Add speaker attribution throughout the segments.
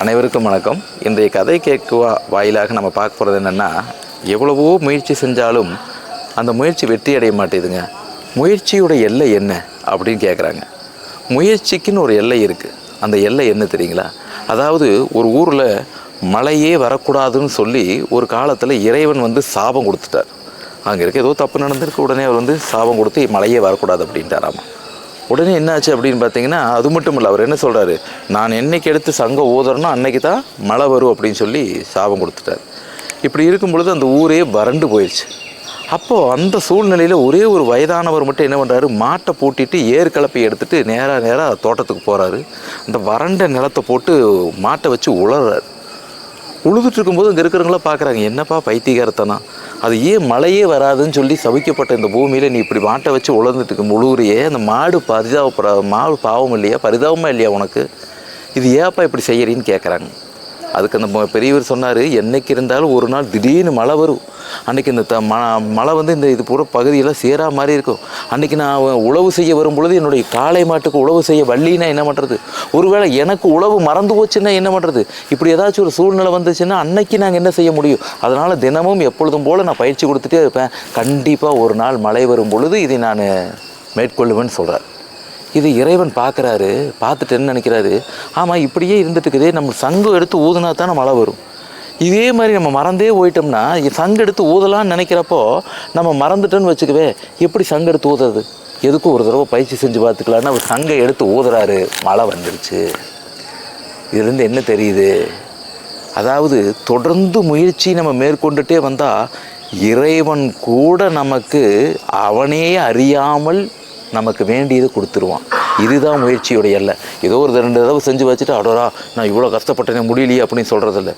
Speaker 1: அனைவருக்கும் வணக்கம். இன்றைய கதை கேட்குவா வாயிலாக நம்ம பார்க்க போகிறது என்னென்னா எவ்வளவோ முயற்சி செஞ்சாலும் அந்த முயற்சி வெற்றி அடைய மாட்டேதுங்க. முயற்சியோட எல்லை என்ன அப்படின்னு கேட்குறாங்க முயற்சிக்குன்னு ஒரு எல்லை இருக்குது அந்த எல்லை என்ன தெரியுங்களா? அதாவது ஒரு ஊரில் மழையே வரக்கூடாதுன்னு சொல்லி ஒரு காலத்தில் இறைவன் வந்து சாபம் கொடுத்துட்டார். அங்கே இருக்க ஏதோ தப்பு நடந்திருக்கு உடனே அவர் வந்து சாபம் கொடுத்து மழையே வரக்கூடாது அப்படின்ட்டாராமா. உடனே என்னாச்சு அப்படின்னு பார்த்தீங்கன்னா அது மட்டும் இல்லை அவர் என்ன சொல்கிறாரு நான் என்னைக்கு எடுத்து சங்கம் ஊதுறனோ அன்னைக்கு தான் மழை வரும் அப்படின்னு சொல்லி சாபம் கொடுத்துட்டார். இப்படி இருக்கும் பொழுது அந்த ஊரே வறண்டு போயிடுச்சு. அப்போது அந்த சூழ்நிலையில் ஒரே ஒரு வயதானவர் மட்டும் என்ன பண்ணுறாரு மாட்டை பூட்டிட்டு ஏர் கலப்பை எடுத்துகிட்டு நேராக நேராக தோட்டத்துக்கு போகிறாரு அந்த வறண்ட நிலத்தை போட்டு மாட்டை வச்சு உளறாரு உழுதுட்டு இருக்கும்போது அங்கே இருக்கிறவங்களாம் பார்க்குறாங்க என்னப்பா பைத்தியகாரத்தனா அது ஏன் மழையே வராதுன்னு சொல்லி சவிக்கப்பட்ட இந்த பூமியில் நீ இப்படி மாட்டை வச்சு உழந்துட்டு இருக்க முழுகுறியே அந்த மாடு பரிதாபப்பட மாடு பாவம் இல்லையா? பரிதாபமாக இல்லையா உனக்கு? இது ஏப்பா இப்படி செய்கிறீன்னு கேட்குறாங்க அதுக்கு அந்த பெரியவர் சொன்னார் என்னைக்கு இருந்தாலும் ஒரு நாள் திடீர்னு மழை வரும். அன்னைக்கு இந்த த ம மழை வந்து இந்த இது பூரா பகுதியெல்லாம் சேரா மாதிரி இருக்கும். அன்றைக்கி நான் உழவு செய்ய வரும்பொழுது என்னுடைய காளை மாட்டுக்கு உழவு செய்ய வள்ளினா என்ன பண்ணுறது ஒருவேளை எனக்கு உழவு மறந்து போச்சுன்னா என்ன பண்ணுறது இப்படி ஏதாச்சும் ஒரு சூழ்நிலை வந்துச்சுன்னா அன்னைக்கு நாங்கள் என்ன செய்ய முடியும்? அதனால் தினமும் எப்பொழுதும் போல் நான் பயிற்சி கொடுத்துட்டே இருப்பேன். கண்டிப்பாக ஒரு நாள் மழை வரும் பொழுது இதை நான் மேற்கொள்ளுவேன்னு சொல்கிறார் இது இறைவன் பார்க்குறாரு பார்த்துட்டு என்ன நினைக்கிறாரு? ஆமாம் இப்படியே இருந்துட்டு இருக்குதே. நம்ம சங்கம் எடுத்து ஊதுனா தானே மழை வரும். இதே மாதிரி நம்ம மறந்தே போயிட்டோம்னா சங்கு எடுத்து ஊதலான்னு நினைக்கிறப்போ நம்ம மறந்துட்டோன்னு வச்சுக்கவே எப்படி சங்கு எடுத்து ஊதுறது? எதுக்கும் ஒரு தடவை பயிற்சி செஞ்சு பார்த்துக்கலான்னு அவர் சங்கை எடுத்து ஊதுறாரு. மழை வந்துருச்சு. இதுலேருந்து என்ன தெரியுது? அதாவது தொடர்ந்து முயற்சி நம்ம மேற்கொண்டுட்டே வந்தால் இறைவன் கூட நமக்கு அவனே அறியாமல் நமக்கு வேண்டியது கொடுத்துருவான். இதுதான் முயற்சியோட அல்ல ஏதோ ஒரு ரெண்டு தடவை செஞ்சு வச்சுட்டு அடோரா நான் இவ்வளோ கஷ்டப்பட்டேனே முடியலையே அப்படின்னு சொல்கிறதில்ல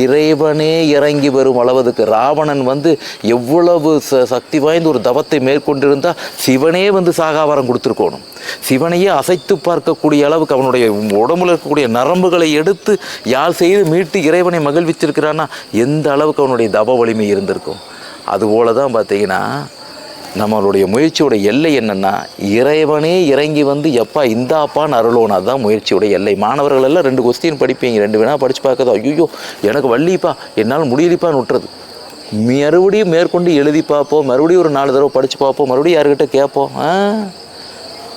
Speaker 1: இறைவனே இறங்கி வரும் அளவுக்கு ராவணன் வந்து எவ்வளவு ச சக்தி வாய்ந்த ஒரு தவத்தை மேற்கொண்டிருந்தால் சிவனே வந்து சாகாவரம் கொடுத்துருக்கணும். சிவனையே அசைத்து பார்க்கக்கூடிய அளவுக்கு அவனுடைய உடம்புல இருக்கக்கூடிய நரம்புகளை எடுத்து யார் செய்து மீட்டு இறைவனை மகிழ்விச்சிருக்கிறான்னா எந்த அளவுக்கு அவனுடைய தவ வலிமை இருந்திருக்கும். அதுபோல தான் பார்த்தீங்கன்னா நம்மளுடைய முயற்சியோட எல்லை என்னென்னா இறைவனே இறங்கி வந்து எப்பா இந்தாப்பான்னு அருளோன் அதுதான் முயற்சியோட எல்லை. மாணவர்கள் எல்லாம் ரெண்டு கொஸ்டின் படிப்பீங்க ரெண்டு வேணா படித்து பார்க்கதோ ஐயோ எனக்கு வள்ளிப்பா என்னால் முடியலிப்பான்னு விட்டுறது மறுபடியும் மேற்கொண்டு எழுதி பார்ப்போம் மறுபடியும் ஒரு நாலு தடவை படித்து பார்ப்போம் மறுபடியும் யாருக்கிட்ட கேட்போம்? ஆ?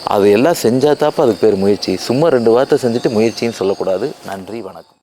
Speaker 1: அது எல்லாம் செஞ்சா தாப்பா அதுக்கு பேர் முயற்சி. சும்மா ரெண்டு வார்த்தை செஞ்சுட்டு முயற்சின்னு சொல்லக்கூடாது. நன்றி வணக்கம்.